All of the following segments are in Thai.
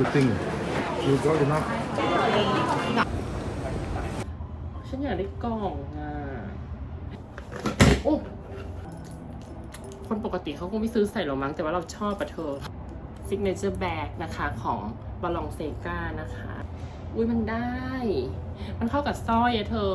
you think you got enough ฉันอยากได้กล่องอะ โอ้ คนปกติเขาคงไม่ซื้อใส่หรอกมั้ง แต่ว่าเราชอบปะเธอ signature bag นะคะของบาลองเซกานะคะ อุ้ยมันได้ มันเข้ากับสร้อยอะเธอ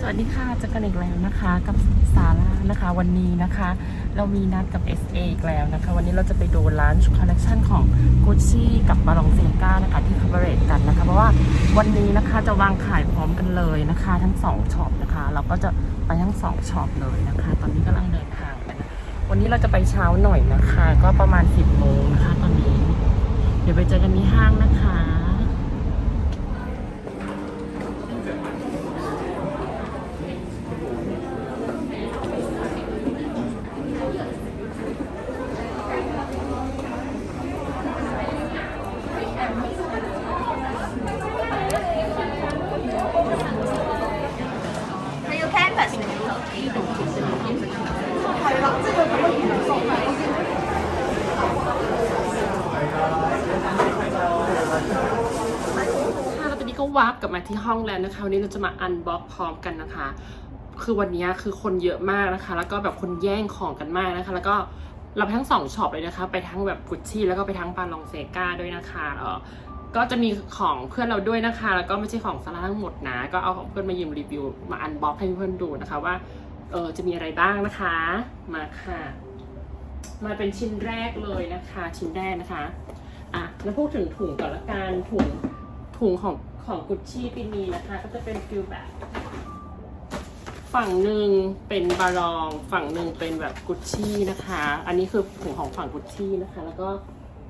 สวัสดีค่ะเจอกันอีกแล้วนะคะ กับซาร่านะคะ วันนี้นะคะ เรามีนัดกับ SA อีกแล้วนะคะ วันนี้เราจะไปดูร้านชุดคอลเลคชันของ Gucci กับบาลองเซกานะคะ ที่ c o v e r a g กันนะคะ เพราะว่าวันนี้นะคะจะวางขายพร้อมกันเลยนะคะ ทั้งสองช็อปนะคะ เราก็จะไปทั้งสองช็อปเลยนะคะ ตอนนี้กำลังเดินทางไปนะวันนี้เราจะไปเช้าหน่อยนะคะ ก็ประมาณ 10โมงนะคะ ตอนนี้ เดี๋ยวไปเจอกันที่ห้างนะคะ แล้วนะคะวันนี้เราจะมาอันบ็อกพร้อมกันนะคะ คือวันนี้คือคนเยอะมากนะคะ แล้วก็แบบคนแย่งของกันมากนะคะ แล้วก็เราทั้งสองช็อปเลยนะคะ ไปทั้งแบบกุชชี่แล้วก็ไปทั้งปาลองเซกาด้วยนะคะเออก็จะมีของเพื่อนเราด้วยนะคะ แล้วก็ไม่ใช่ของซาร่าทั้งหมดนะ ก็เอาของเพื่อนมายืมรีวิว มาอันบ็อกให้เพื่อนดูนะคะว่าเออจะมีอะไรบ้างนะคะ มาค่ะ มาเป็นชิ้นแรกเลยนะคะ ชิ้นแรกนะคะอะแล้วพูดถึงถุงก่อนละกันถุงถุงของ ของกุชชี่ปีนี้นะคะ ก็จะเป็นฟิลแบบ ฝั่งหนึ่งเป็นบารอง ฝั่งหนึ่งเป็นแบบกุชชี่นะคะ อันนี้คือถุงของฝั่งกุชชี่นะคะ แล้วก็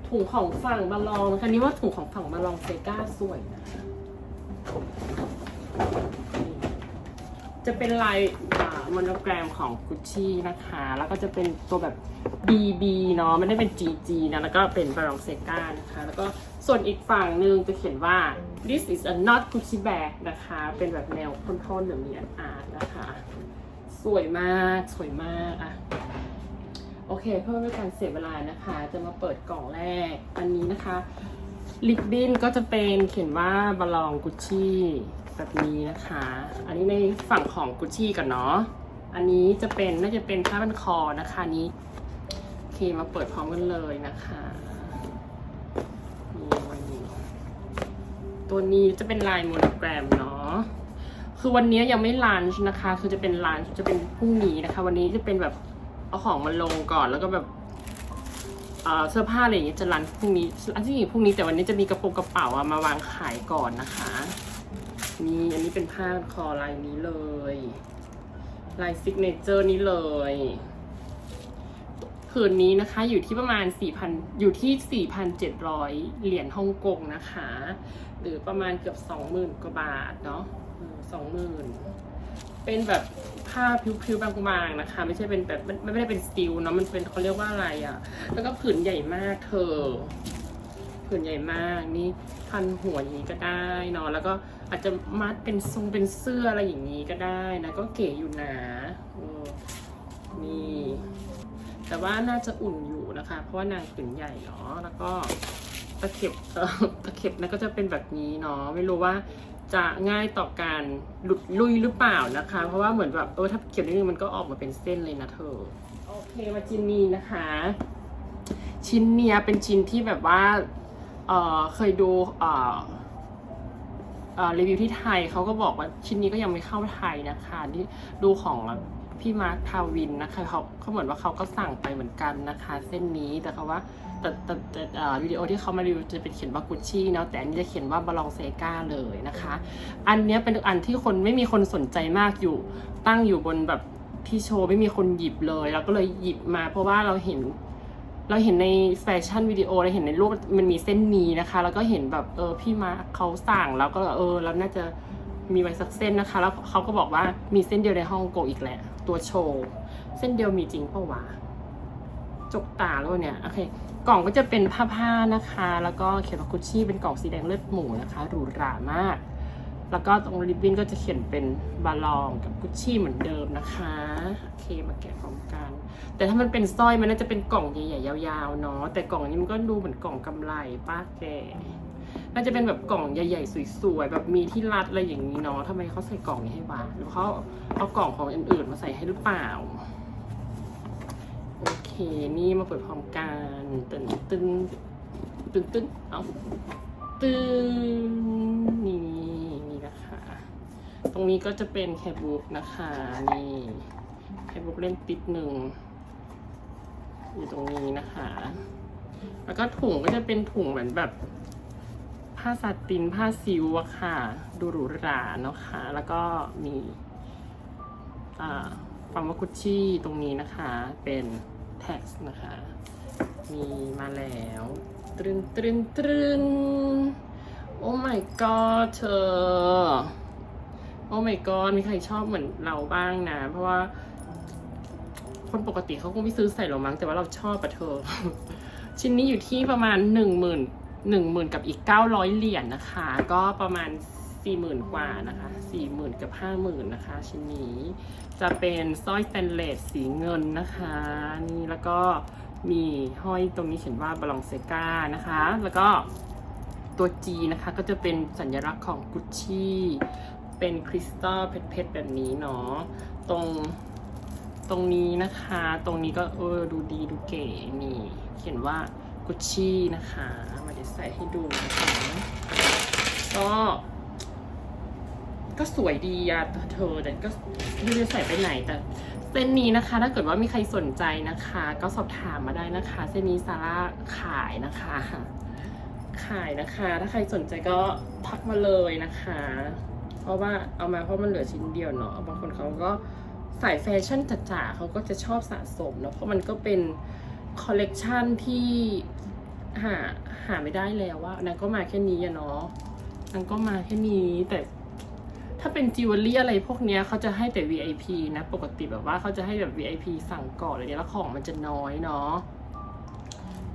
ถุงของฝั่งบารองนะคะนี่ว่าถุงของฝั่งบารองเซก้าสวยนะคะจะเป็นลายมอนแกรมของกุชชี่นะคะ แล้วก็จะเป็นตัวแบบ BB เนาะไม่ได้เป็น GG นะ แล้วก็เป็นบารองเซก้านะคะ แล้วก็ ส่วนอีกฝั่งหนึ่งจะเขียนว่า this is a not Gucci bag นะคะ เป็นแบบแนวโทนๆแบบมีอาร์ตนะคะ สวยมาก สวยมากอะโอเค เพื่อไม่ให้การเสียเวลานะคะ จะมาเปิดกล่องแรก อันนี้นะคะลิปบินก็จะเป็นเขียนว่าบาลองกุชชี่แบบนี้นะคะ อันนี้ในฝั่งของกุชชี่ก่อนเนาะ อันนี้จะเป็นน่าจะเป็นผ้าพันคอนะคะนี้ โอเคมาเปิดพร้อมกันเลยนะคะนี่ ตัวนี้จะเป็นลายโมโนแกรมเนาะ คือวันนี้ยังไม่ลันช์นะคะ คือจะเป็นลันช์จะเป็นพรุ่งนี้นะคะ วันนี้จะเป็นแบบเอาของมาลงก่อนแล้วก็แบบเสื้อผ้าอะไรอย่างเงี้ยจะรันพรุ่งนี้อันที่จริงพรุ่งนี้แต่วันนี้จะมีกระโปรงกระเป๋าอะมาวางขายก่อนนะคะนี่อันนี้เป็นผ้าคอลายนี้เลย ลายซิกเนเจอร์นี้เลย ผืนนี้นะคะอยู่ที่ประมาณ 4,000 อยู่ที่ 4,700 เหรียญฮ่องกงนะคะ หรือประมาณเกือบ 20,000 กว่าบาทเนาะสองหมื่นเป็นแบบผ้าผิวๆบางๆนะคะ ไม่ใช่เป็นแบบไม่ไม่ได้เป็นสตีลเนาะมันเป็นเขาเรียกว่าอะไรอะ่ะ แล้วก็ผืนใหญ่มากเธอ ผืนใหญ่มากนี่พันหัวอย่างนี้ก็ได้เนาะแล้วก็อาจจะมัดเป็นทรงเป็นเสื้ออะไรอย่างนี้ก็ได้นะ ก็เก๋อยู่นะเออนี่ แต่ว่าน่าจะอุ่นอยู่นะคะ เพราะว่านางผืนใหญ่เนาะแล้วก็ตะเข็บเออตะเข็บนั่นก็จะเป็นแบบนี้เนาะไม่รู้ว่าจะง่ายต่อการหลุดลุยหรือเปล่านะคะ เพราะว่าเหมือนแบบเออถ้าเขียนนิดนึงมันก็ออกมาเป็นเส้นเลยนะเธอโอเคมาจินนี่นะคะ ชิ้นเนี้ยเป็นชิ้นที่แบบว่าเออเคยดูเออรีวิวที่ไทยเขาก็บอกว่าชิ้นนี้ก็ยังไม่เข้าไทยนะคะที่ดูของ พี่มาร์คทาวินนะคะเขาเขาเหมือนว่าเขาก็สั่งไปเหมือนกันนะคะ เส้นนี้แต่เขาว่าแต่แต่แต่เอ่อวิดีโอที่เขามารีวิวจะเป็นเขียนว่ากุชชี่เนาะแต่อันนี้จะเขียนว่าบาลองเซกาเลยนะคะ อันนี้เป็นอันที่คนไม่มีคนสนใจมากอยู่ ตั้งอยู่บนแบบที่โชว์ไม่มีคนหยิบเลยเราก็เลยหยิบมา เพราะว่าเราเห็น เราเห็นในแฟชั่นวิดีโอเราเห็นในรูปมันมีเส้นนี้นะคะ แล้วก็เห็นแบบเออพี่มาเขาสั่งแล้วก็เออแล้วน่าจะมีไว้สักเส้นนะคะ แล้วเขาก็บอกว่ามีเส้นเดียวในฮ่องกงอีกแหละ ตัวโชว์เส้นเดียวมีจริงเปล่าวะจกตาแล้วเนี่ยโอเคกล่องก็จะเป็นผ้าผ้านะคะ แล้วก็เขียนว่ากุชชี่เป็นกล่องสีแดงเลือดหมูนะคะหรูหรามาก แล้วก็ตรงริบบิ้นก็จะเขียนเป็นบาลองกับกุชชี่เหมือนเดิมนะคะโอเคมาแกะพร้อมกัน แต่ถ้ามันเป็นสร้อยมันน่าจะเป็นกล่องใหญ่ๆยาวๆเนาะแต่กล่องนี้มันก็ดูเหมือนกล่องกำไรป้าแก น่าจะเป็นแบบกล่องใหญ่ๆสวยๆแบบมีที่รัดอะไรอย่างนี้เนาะทำไมเขาใส่กล่องนี้ให้วะหรือเขาเอากล่องของอื่นๆมาใส่ให้หรือเปล่า โอเค นี่มาเปิดพร้อมกันตึงตึงตึงตึงเอาตึงนี่นี่นะคะ ตรงนี้ก็จะเป็นแคบุ๊กนะคะนี่แคบุ๊กเล่มติดหนึ่งอยู่ตรงนี้นะคะ แล้วก็ถุงก็จะเป็นถุงเหมือนแบบ ผ้าซาตินผ้าซิวอะค่ะ ดูหรูหราเนาะค่ะ แล้วก็มีฟาร์มากุชชี่ตรงนี้นะคะ เป็นแท็กซ์นะคะ มีมาแล้ว ตรึนตรึนตรึนโอ้ my god เธอ โอ้ my god มีใครชอบเหมือนเราบ้างนะ เพราะว่า คนปกติเขาคงไม่ซื้อใส่หรอกมั้ง แต่ว่าเราชอบอะเธอ ชิ้นนี้อยู่ที่ประมาณหนึ่งหมื่น หนึ่งหมื่นกับอีกเก้าร้อยเหรียญนะคะ ก็ประมาณสี่หมื่นกว่านะคะสี่หมื่นกับห้าหมื่นนะคะ ชิ้นนี้จะเป็นสร้อยสแตนเลสสีเงินนะคะ นี่แล้วก็มีห้อยตรงนี้เขียนว่าบลองเซกานะคะ แล้วก็ตัว G นะคะ ก็จะเป็นสัญลักษณ์ของกุชชี่เป็นคริสตัลเพชรๆแบบนี้เนาะตรงตรงนี้นะคะ ตรงนี้ก็เออดูดีดูเก๋นี่ เขียนว่ากุชชี่นะคะ ใส่ให้ดูนะคะก็ก็สวยดีอะเธอแต่ก็ไม่รู้จะใส่ไปไหนแต่เส้นนี้นะคะ ถ้าเกิดว่ามีใครสนใจนะคะ ก็สอบถามมาได้นะคะ เส้นนี้ซาร่าขายนะคะ ขายนะคะ ถ้าใครสนใจก็ทักมาเลยนะคะ เพราะว่าเอามาเพราะมันเหลือชิ้นเดียวเนาะบางคนเขาก็สายแฟชั่นจ๋าๆเขาก็จะชอบสะสมเนาะเพราะมันก็เป็นคอลเลกชันที่ หาหาไม่ได้แล้วว่านางก็มาแค่นี้อะเนาะนางก็มาแค่นี้แต่ถ้าเป็นจิวเวลรี่อะไรพวกเนี้ยเขาจะให้แต่ VIP นะปกติแบบว่าเขาจะให้แบบ VIP สั่งก่อนอะไรเงี้ยแล้วของมันจะน้อยเนาะ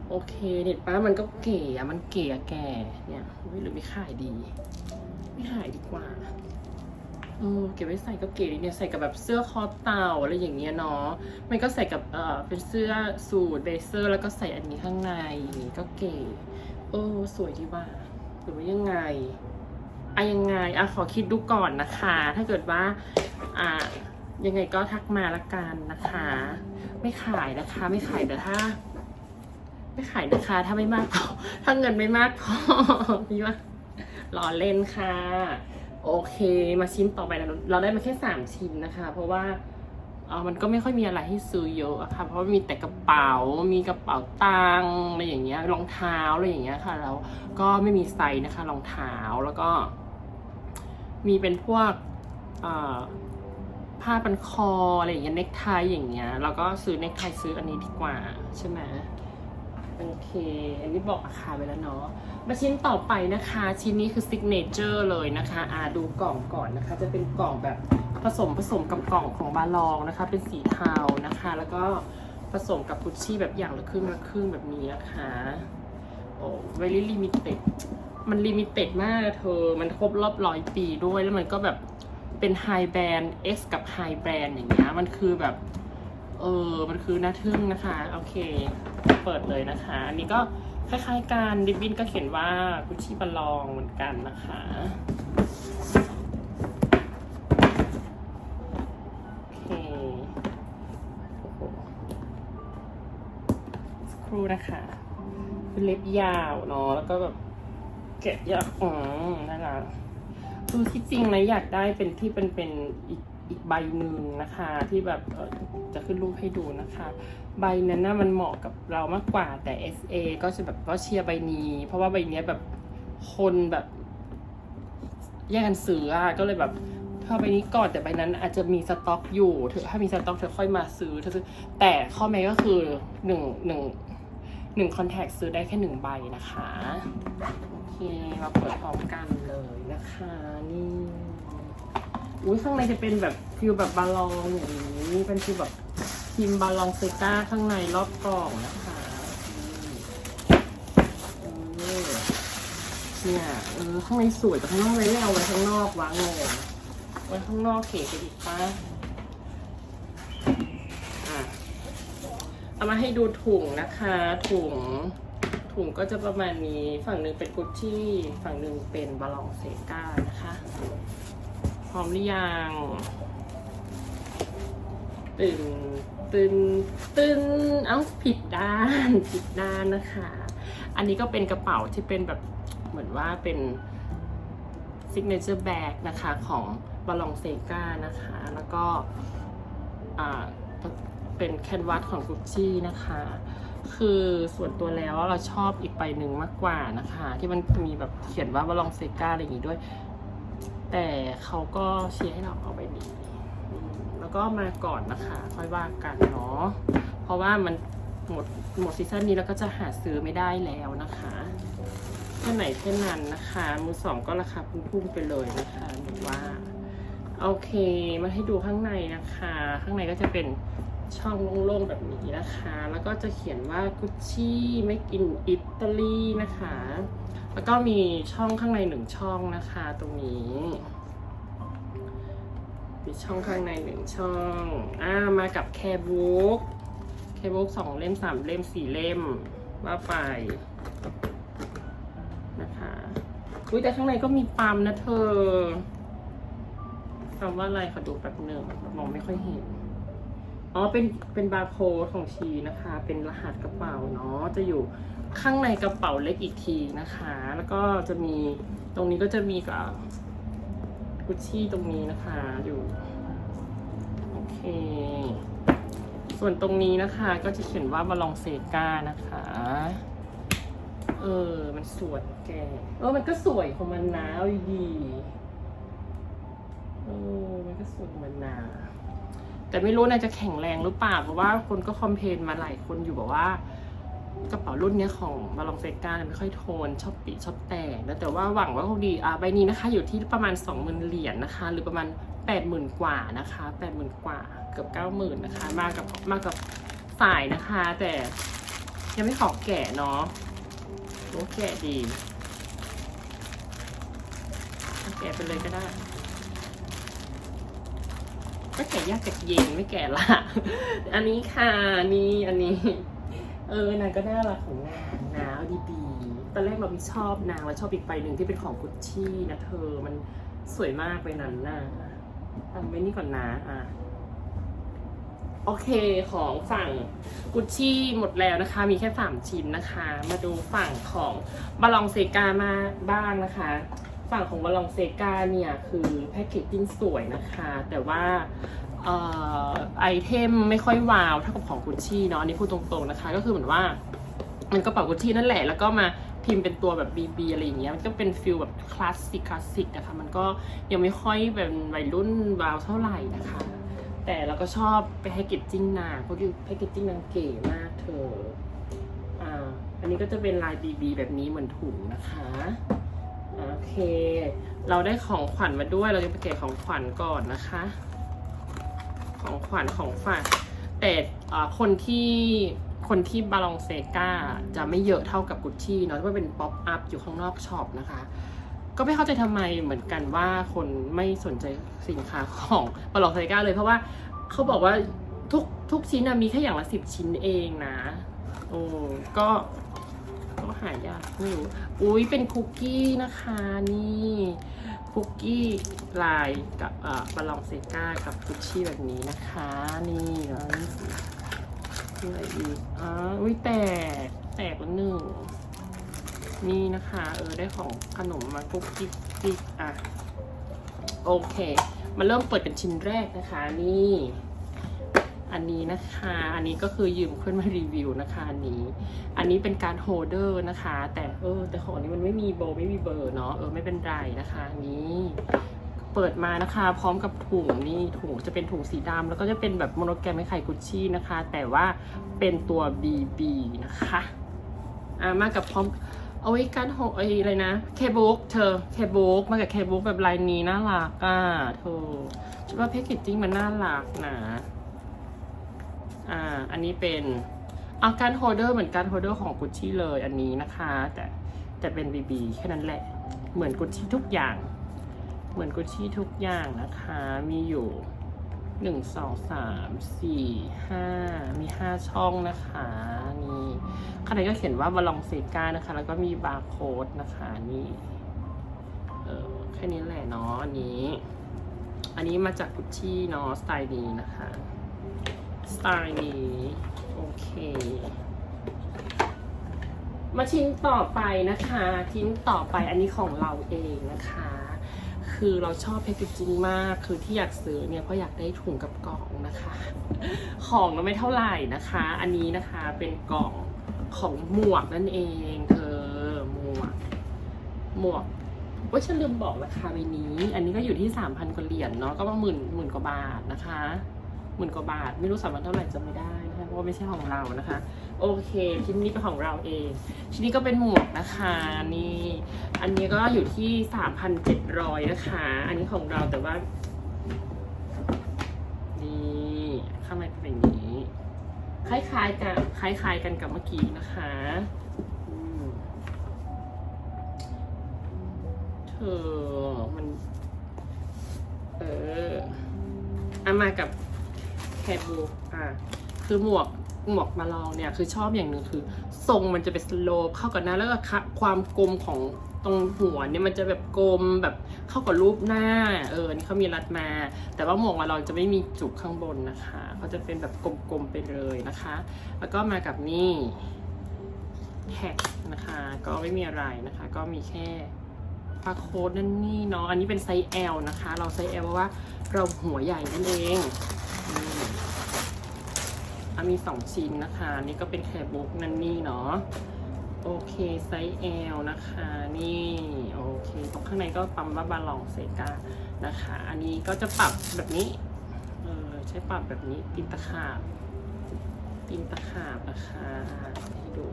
โอเคเน็ตป้ามันก็เก๋อะมันเก๋อะแก่เนี่ยหรือไม่ขายดี ไม่ขายดีกว่า เออเก็บไว้ใส่ก็เก๋ดีเนี่ยใส่กับแบบเสื้อคอเต่าอะไรอย่างเงี้ยเนาะมันก็ใส่กับเออเป็นเสื้อสูทเบเซอร์แล้วก็ใส่อันนี้ข้างในก็เก๋เออสวยดีว่าหรือว่ายังไงอะยังไงอะขอคิดดูก่อนนะคะ ถ้าเกิดว่าอ่ายังไงก็ทักมาละกันนะคะ ไม่ขายนะคะไม่ขายแต่ถ้า ไม่ขายนะคะ ถ้าไม่มากพอถ้าเงินไม่มากพอพี่ว่ารอเล่นค่ะ โอเคมาชิ้นต่อไปนะเราได้มาแค่สามชิ้นนะคะ เพราะว่าเออมันก็ไม่ค่อยมีอะไรให้ซื้อเยอะอะค่ะ เพราะมีแต่กระเป๋า มีกระเป๋าตังค์อะไรอย่างเงี้ย รองเท้าอะไรอย่างเงี้ยค่ะ แล้วก็ไม่มีไซส์นะคะ รองเท้า แล้วก็ มีเป็นพวกผ้าพันคออะไรอย่างเงี้ย เนคไทอย่างเงี้ย เราก็ซื้อเนคไทซื้ออันนี้ดีกว่าใช่ไหม โอเค อันนี้บอกราคาไปแล้วเนาะ มาชิ้นต่อไปนะคะ ชิ้นนี้คือซิกเนเจอร์เลยนะคะอ่าดูกล่องก่อนนะคะ จะเป็นกล่องแบบผสมผสมกับกล่องของบาลองนะคะ เป็นสีเทานะคะ แล้วก็ผสมกับกุชชี่แบบอย่างละครึ่งละครึ่งแบบนี้นะคะโอ้เวลี่ลิมิเต็ดมันลิมิเต็ดมากเธอ มันครบรอบร้อยปีด้วย แล้วมันก็แบบเป็นไฮแบรนด์ X กับไฮแบรนด์อย่างเงี้ย มันคือแบบ เออมันคือน่าทึ่งนะคะ โอเค เปิดเลยนะคะ อันนี้ก็คล้ายๆกันดิบบินก็เขียนว่ากุชชี่บาลองเหมือนกันนะคะโอเคโอ้โหสักครูนะคะเป็นเล็บยาวเนาะแล้วก็แบบแกะยากอ๋อน่ารักคือที่จริงนะอยากได้เป็นที่เป็นเป็นอีก อีกใบหนึ่งนะคะ ที่แบบจะขึ้นรูปให้ดูนะคะ ใบนั้นน่ะมันเหมาะกับเรามากกว่าแต่ SA ก็จะแบบว่าเชียร์ใบนี้ เพราะว่าใบนี้แบบคนแบบ แย่งกันซื้ออะก็เลยแบบถ้าใบนี้ก่อนแต่ใบนั้นอาจจะมีสต็อกอยู่เธอถ้ามีสต็อกเธอค่อยมาซื้อเธอซื้อแต่ข้อแม้ก็คือหนึ่งหนึ่งหนึ่งคอนแทคซื้อได้แค่หนึ่งใบนะคะ โอเคมาเปิดพร้อมกันเลยนะคะนี่ อุ้ยข้างในจะเป็นแบบฟิลแบบบาลองอย่างนี้เป็นฟิลแบบทีมบาลองเซก้าข้างในรอบกล่องนะคะนี่เนี่ยเออข้างในสวยแต่ข้างนอกเลยไม่เอาไว้ข้างนอกวางงงไว้ข้างนอกเก๋ไปอีกป้าเอามาให้ดูถุงนะคะ ถุงถุงก็จะประมาณนี้ฝั่งหนึ่งเป็นกุชชี่ฝั่งหนึ่งเป็นบาลองเซกานะคะ ร้อมหรือยังตึงตึงตึงเอ้าผิดด้านผิดด้านนะคะ อันนี้ก็เป็นกระเป๋าที่เป็นแบบเหมือนว่าเป็น signature bag นะคะของบาลองเซกานะคะ แล้วก็อ่าเป็นแคนวาสของกุชชี่นะคะ คือส่วนตัวแล้วเราชอบอีกใบหนึ่งมากกว่านะคะ ที่มันมีแบบเขียนว่าบาลองเซกาอะไรอย่างงี้ด้วย แต่เขาก็เชียร์ให้เราเอาใบนี้อืมแล้วก็มาก่อนนะคะ ค่อยว่ากันเนาะเพราะว่ามันหมดหมดซีซั่นนี้แล้วก็จะหาซื้อไม่ได้แล้วนะคะแค่ไหนแค่นั้นนะคะ มือสองก็ราคาพุ่งๆไปเลยนะคะหนูว่า โอเค มาให้ดูข้างในนะคะ ข้างในก็จะเป็น ช่องโล่งๆแบบนี้นะคะ แล้วก็จะเขียนว่ากุชชี่ไม่กินอิตาลีนะคะ แล้วก็มีช่องข้างในหนึ่งช่องนะคะตรงนี้มีช่องข้างในหนึ่งช่องอ่ามากับแคบุ๊กแคบุ๊กสองเล่มสามเล่มสี่เล่มว่าไปนะคะอุ้ยแต่ข้างในก็มีปั๊มนะเธอคำว่าอะไรขอดูแป๊บหนึ่งมองไม่ค่อยเห็น อ๋อ เป็น เป็นบาร์โค้ดของชีนะคะ เป็นรหัสกระเป๋าเนาะ จะอยู่ข้างในกระเป๋าเล็กอีกทีนะคะ แล้วก็จะมี ตรงนี้ก็จะมีกับกุชชี่ตรงนี้นะคะ อยู่ โอเค ส่วนตรงนี้นะคะ ก็จะเขียนว่าบาลองเซกานะคะ เออ มันสวยแก เออ มันก็สวยของมันนะดีเออ มันก็สวยของมันนะ แต่ไม่รู้นายจะแข็งแรงหรือเปล่าเพราะว่าคนก็คอมเพลนมาหลายคนอยู่บอกว่า กระเป๋ารุ่นนี้ของบาลองเซกาไม่ค่อยโทน ชอบปีชอบแต่งแล้วแต่ว่าหวังว่าคงดีอ่าใบนี้นะคะ อยู่ที่ประมาณ 20,000เหรียญนะคะ หรือประมาณ 80,000 กว่านะคะ80,000 กว่าเกือบ 90,000นะคะ มากับมากับสายนะคะ แต่ยังไม่ขอแกะเนาะโอแกะดีแกะไปเลยก็ได้ ก็แกะยากแกะเย็นไม่แกะละ อันนี้ค่ะนี่อันนี้ เออนางก็น่ารักของนางนะเอาดีๆตอนแรกเราไม่ชอบนางแล้วชอบอีกใบหนึ่งที่เป็นของกุชชี่นะเธอมันสวยมากไปนั้นน่ะทำไว้นี่ก่อนนะอะโอเคของฝั่งกุชชี่หมดแล้วนะคะ มีแค่สามชิ้นนะคะ มาดูฝั่งของบาลองเซกามาบ้างนะคะ ฝั่งของบาลองเซกาเนี่ยคือแพคเกจจิ้งสวยนะคะ แต่ว่าออไอเทมไม่ค่อยวาวเท่ากับของกุชชี่เนาะอันนี้พูดตรงๆนะคะ ก็คือเหมือนว่า มันกระเป๋ากุชชี่นั่นแหละ แล้วก็มาพิมพ์เป็นตัวแบบบีบีอะไรอย่างเงี้ยมันก็เป็นฟิลแบบคลาสสิกคลาสสิกนะคะ มันก็ยังไม่ค่อยเป็นวัยรุ่นวาวเท่าไหร่นะคะ แต่เราก็ชอบไปให้เกจจิ้งนางเพราะแพคเกจจิ้งนางเก๋มากเธออ่าอันนี้ก็จะเป็นลายบีบีแบบนี้เหมือนถุงนะคะ โอเค เราได้ของขวัญมาด้วย เราจะไปแกะของขวัญก่อนนะคะ ของขวัญของฝาก แต่คนที่คนที่บาลองเซกาจะไม่เยอะเท่ากับกุชชี่เนาะที่ว่าเป็นป๊อปอัพอยู่ข้างนอกช็อปนะคะ ก็ไม่เข้าใจทำไมเหมือนกันว่าคนไม่สนใจสินค้าของบาลองเซกาเลยเพราะว่าเขาบอกว่าทุกทุกชิ้นมีแค่อย่างละสิบชิ้นเองนะโอ้ก็ หายากไม่รู้อุ้ยเป็นคุกกี้นะคะนี่คุกกี้ลายกับเอ่อบาลองเซกากับกุชชี่แบบนี้นะคะ นี่เนาะนี่สิอะไรอีกอ๋ออุ้ยแตกแตกแล้วหนึ่งนี่นะคะ เออได้ของขนมมากุ๊กกิ๊กกิ๊กอะ โอเค มาเริ่มเปิดกันชิ้นแรกนะคะ นี่ อันนี้นะคะ อันนี้ก็คือยืมขึ้นมารีวิวนะคะอันนี้ อันนี้เป็นการโฮเดอร์นะคะ แต่เออ แต่ของนี้มันไม่มีโบไม่มีเบอร์เนาะเออไม่เป็นไรนะคะนี้เปิดมานะคะ พร้อมกับถุงนี่ถุงจะเป็นถุงสีดำแล้วก็จะเป็นแบบโมโนแกรมไม่ไข่กุชชี่นะคะ แต่ว่าเป็นตัว BB นะคะอ่ามากับพร้อมเอาไว้การหกไอ้อะไรนะเคบุ๊กเธอเคบุ๊กมากับเคบุ๊กแบบลายนี้น่ารักอะเธอฉันว่าแพคเกจจิ้งมันน่ารักนะ อ่า อันนี้เป็นอาการโฮเดอร์เหมือนการโฮเดอร์ของกุชชี่เลยอันนี้นะคะ แต่แต่เป็นบีบีแค่นั้นแหละ เหมือนกุชชี่ทุกอย่าง เหมือนกุชชี่ทุกอย่างนะคะ มีอยู่หนึ่งสองสามสี่ห้ามีห้าช่องนะคะนี่ข้างในก็เขียนว่าบาลองเซกานะคะ แล้วก็มีบาร์โค้ดนะคะนี่เออแค่นี้แหละเนาะอันนี้ อันนี้มาจากกุชชี่เนาะสไตล์นี้นะคะ สไตล์นี้ โอเค มาชิ้นต่อไปนะคะ ชิ้นต่อไปอันนี้ของเราเองนะคะ คือเราชอบแพคเกจจิ้งมาก คือที่อยากซื้อเนี่ยเพราะอยากได้ถุงกับกล่องนะคะ ของก็ไม่เท่าไหร่นะคะ อันนี้นะคะเป็นกล่องของหมวกนั่นเองเธอหมวก หมวกว่าฉันลืมบอกราคาใบนี้ อันนี้ก็อยู่ที่สามพันกว่าเหรียญเนาะ ก็ประมาณหมื่นหมื่นกว่าบาทนะคะ หมื่นกว่าบาท ไม่รู้สามพันเท่าไหร่จำไม่ได้นะคะเพราะไม่ใช่ของเรานะคะ โอเคชิ้นนี้เป็นของเราเอง ชิ้นนี้ก็เป็นหมวกนะคะนี่อันนี้ก็อยู่ที่สามพันเจ็ดร้อยนะคะ อันนี้ของเราแต่ว่านี่ข้างในเป็นอย่างนี้ คล้ายๆกันคล้าย ๆ กันกับเมื่อกี้นะคะเธอมัน เอออามากับ คบูอะคือหมวกหมวกมาลองเนี่ยคือชอบอย่างหนึ่งคือ ทรงมันจะเป็นสโลปเข้ากับหน้าแล้วก็คะความกลมของตรงหัวเนี่ยมันจะแบบกลมแบบเข้ากับรูปหน้า เออนี่เขามีรัดมา แต่ว่าหมวกมาลองจะไม่มีจุกข้างบนนะคะเขาจะเป็นแบบกลมๆไปเลยนะคะ แล้วก็มากับนี่แท็กนะคะ ก็ไม่มีอะไรนะคะ ก็มีแค่ปาโค้ดนั่นนี่เนาะอันนี้เป็นไซส์ L นะคะ เราไซส์ L เพราะว่าเราหัวใหญ่นั่นเอง อืมอะมีสองชิ้นนะคะ นี่ก็เป็นแคร์บุ๊กนั่นนี่เนาะ โอเค ไซส์ L นะคะ นี่ โอเค ตรงข้างในก็ปั๊มว่าบาลองเซกานะคะ อันนี้ก็จะปรับแบบนี้ เออ ใช้ปรับแบบนี้ตินตะขาบตินตะขาบนะคะให้ดู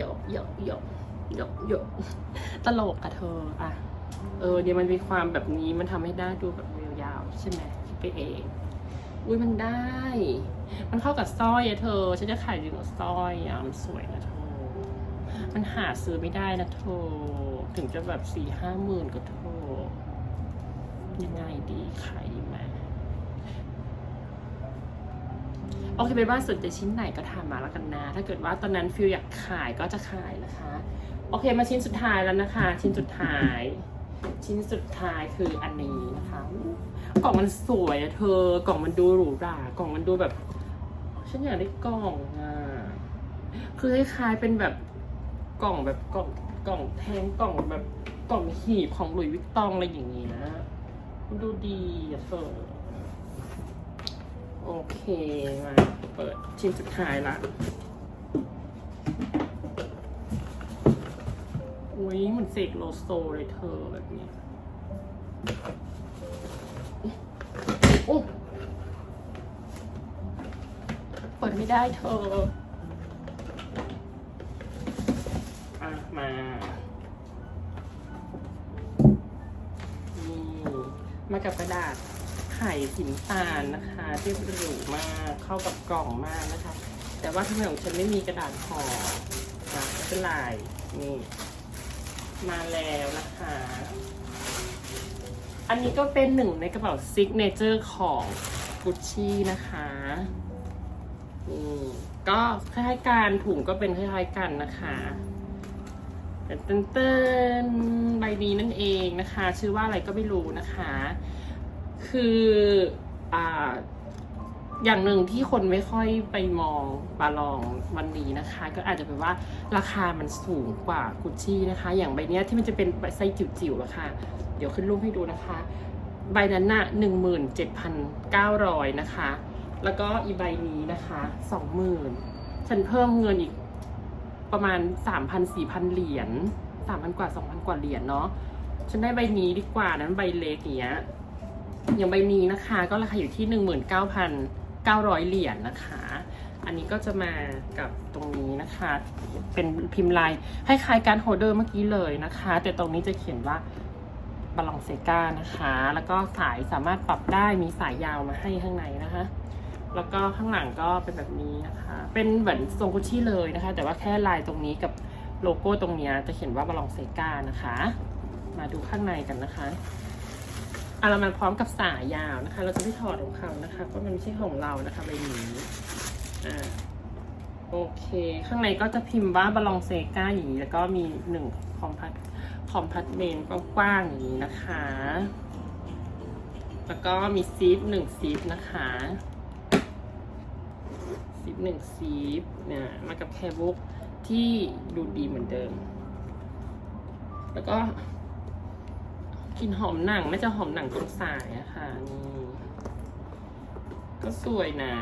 ยกยกยกยกยกตลกอะเธออะเออเดี๋ยวมันมีความแบบนี้มันทำให้หน้ดูแบบยาวๆใช่ไหม ไปเอง อุ้ยมันได้ มันเข้ากับสร้อยอะเธอ ฉันจะขายดีกว่าสร้อยอะมันสวยนะเธอ มันหาซื้อไม่ได้นะเธอ ถึงจะแบบสี่ห้าหมื่นก็เธอ ยังไงดีขายดีไหมโอเคเป็นว่าสนใจชิ้นไหนก็ทำมาแล้วกันนะ ถ้าเกิดว่าตอนนั้นฟิลอยากขายก็จะขายนะคะ โอเคมาชิ้นสุดท้ายแล้วนะคะ ชิ้นสุดท้าย ชิ้นสุดท้ายคืออันนี้นะคะ กล่องมันสวยอะเธอกล่องมันดูหรูหรากล่องมันดูแบบฉันอยากได้กล่องอะคือคล้ายๆเป็นแบบกล่องแบบกล่องกล่องแทงกล่องแบบกล่องหีบของหลุยส์วิตตองอะไรอย่างนี้นะมันดูดีอะเธอโอเคมาเปิดชิ้นสุดท้ายละ ยเหมันเสกโลโซเลยเธอแบบนี้โอ้เปิดไม่ได้เธออะมานี่มากับกระดาษไข่สีน้ำตาลนะคะที่หรูมากเข้ากับกล่องมากนะคะ แต่ว่าทำไมของฉันไม่มีกระดาษห่อนะไม่เป็นไรนี่ มาแล้วนะคะ อันนี้ก็เป็นหนึ่งในกระเป๋าซิกเนเจอร์ของกุชชี่นะคะนี่ก็คล้ายๆกันถุงก็เป็นคล้ายๆกันนะคะเต้นเต้นใบนี้นั่นเองนะคะ ชื่อว่าอะไรก็ไม่รู้นะคะ คืออ่า อย่างหนึ่งที่คนไม่ค่อยไปมองบาลองวันนี้นะคะ ก็อาจจะเป็นว่าราคามันสูงกว่ากุชชี่นะคะ อย่างใบเนี้ยที่มันจะเป็นไซส์จิ๋วๆอะค่ะ เดี๋ยวขึ้นรูปให้ดูนะคะ ใบนั้นน่ะหนึ่งหมื่นเจ็ดพันเก้าร้อยนะคะ แล้วก็อีใบนี้นะคะสองหมื่นฉันเพิ่มเงินอีกประมาณสามพันสี่พันเหรียญสามพันกว่าสองพันกว่าเหรียญเนาะฉันได้ใบนี้ดีกว่านั้นใบเล็กอย่างเงี้ยอย่างใบนี้นะคะ ก็ราคาอยู่ที่หนึ่งหมื่นเก้าพัน เก้าร้อยเหรียญนะคะ อันนี้ก็จะมากับตรงนี้นะคะ เป็นพิมพ์ลายคล้ายๆการโฮเดอร์เมื่อกี้เลยนะคะ แต่ตรงนี้จะเขียนว่าบาลองเซกานะคะ แล้วก็สายสามารถปรับได้มีสายยาวมาให้ข้างในนะคะ แล้วก็ข้างหลังก็เป็นแบบนี้นะคะ เป็นเหมือนทรงกุชชี่เลยนะคะ แต่ว่าแค่ลายตรงนี้กับโลโก้ตรงนี้จะเขียนว่าบาลองเซกานะคะ มาดูข้างในกันนะคะ อะเรามาพร้อมกับสายยาวนะคะ เราจะไม่ถอดของเขานะคะเพราะมันไม่ใช่ของเรานะคะใบนี้อ่าโอเค ข้างในก็จะพิมพ์ว่าบาลองเซกาอย่างนี้แล้วก็มีหนึ่งคอมพัทคอมพัทเมนต์กว้างๆอย่างนี้นะคะ แล้วก็มีซีฟหนึ่งซีฟนะคะซีฟหนึ่งซีฟเนี่ยมากับแคบุ๊กที่ดูดีเหมือนเดิม แล้วก็ กลิ่นหอมหนังน่จะหอมหนังตรงสายอะค่ะนี่ก็สวยนะ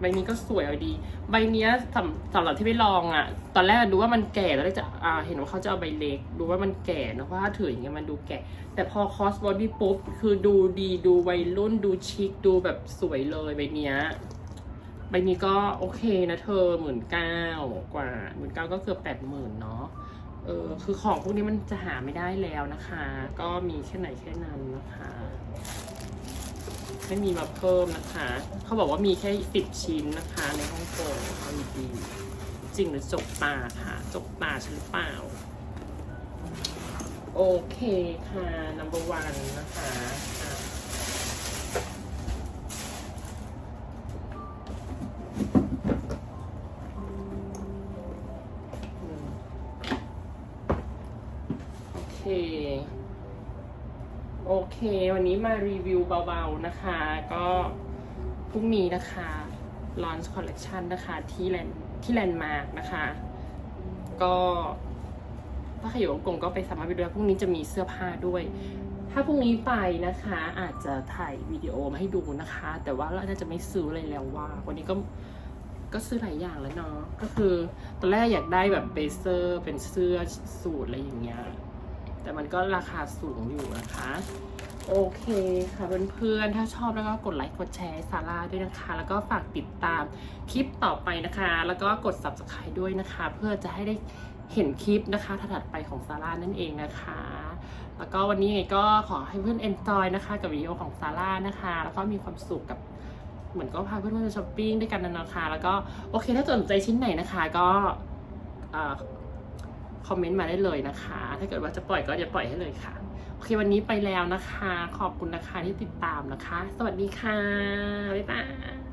ใบนี้ก็สวยเอาดี ใบเนี้ยสำสำหรับที่ไปลองอะตอนแรกดูว่ามันแก่แล้วจะอ่าเห็นว่าเขาจะเอาใบเล็ก ดูว่ามันแก่นะเพราะถ้าถืออย่างเงี้ยมันดูแก่ แต่พอคอสบอดี้ปุ๊บคือดูดีดูวัยรุ่นดูชิคดูแบบสวยเลยใบเนี้ยใบนี้ก็โอเคนะเธอหมื่นเก้ากว่าหมื่นเก้าก็เกือบแปดหมื่นเนาะ เออคือของพวกนี้มันจะหาไม่ได้แล้วนะคะ ก็มีแค่ไหนแค่นั้นนะคะไม่มีมาเพิ่มนะคะ เขาบอกว่ามีแค่สิบชิ้นนะคะ ในฮ่องกงเอาดีจริงหรือจกตาค่ะจกตาฉันหรือเปล่า โอเคค่ะ number one นะคะ โอเค วันนี้มารีวิวเบาๆนะคะ ก็พรุ่งนี้นะคะ launch collection นะคะที่แลนที่แลนด์มาร์กนะคะ ก็ถ้าใครอยู่ฮ่องกงก็ไปสามารถไปดูพรุ่งนี้จะมีเสื้อผ้าด้วย ถ้าพรุ่งนี้ไปนะคะ อาจจะถ่ายวิดีโอมาให้ดูนะคะ แต่ว่าเราน่าจะไม่ซื้ออะไรแล้วว่า วันนี้ก็ก็ซื้อหลายอย่างแล้วเนาะก็คือตอนแรกอยากได้แบบเบเซอร์เป็นเสื้อสูทอะไรอย่างเงี้ย แต่มันก็ราคาสูงอยู่นะคะ โอเคค่ะเพื่อนๆ ถ้าชอบแล้วก็กดไลค์กดแชร์ซาร่าด้วยนะคะ แล้วก็ฝากติดตามคลิปต่อไปนะคะ แล้วก็กด subscribe ด้วยนะคะ เพื่อจะให้ได้เห็นคลิปนะคะถัดไปของซาร่านั่นเองนะคะ แล้วก็วันนี้ยังไงก็ขอให้เพื่อน enjoy นะคะ กับวิดีโอของซาร่านะคะ แล้วก็มีความสุขกับเหมือนก็พาเพื่อนๆไปช้อปปิ้งด้วยกันนะนะคะ แล้วก็โอเคถ้าสนใจชิ้นไหนนะคะก็อ่า คอมเมนต์มาได้เลยนะคะ ถ้าเกิดว่าจะปล่อยก็จะปล่อยให้เลยค่ะ โอเควันนี้ไปแล้วนะคะ ขอบคุณนะคะที่ติดตามนะคะ สวัสดีค่ะ บ๊ายบาย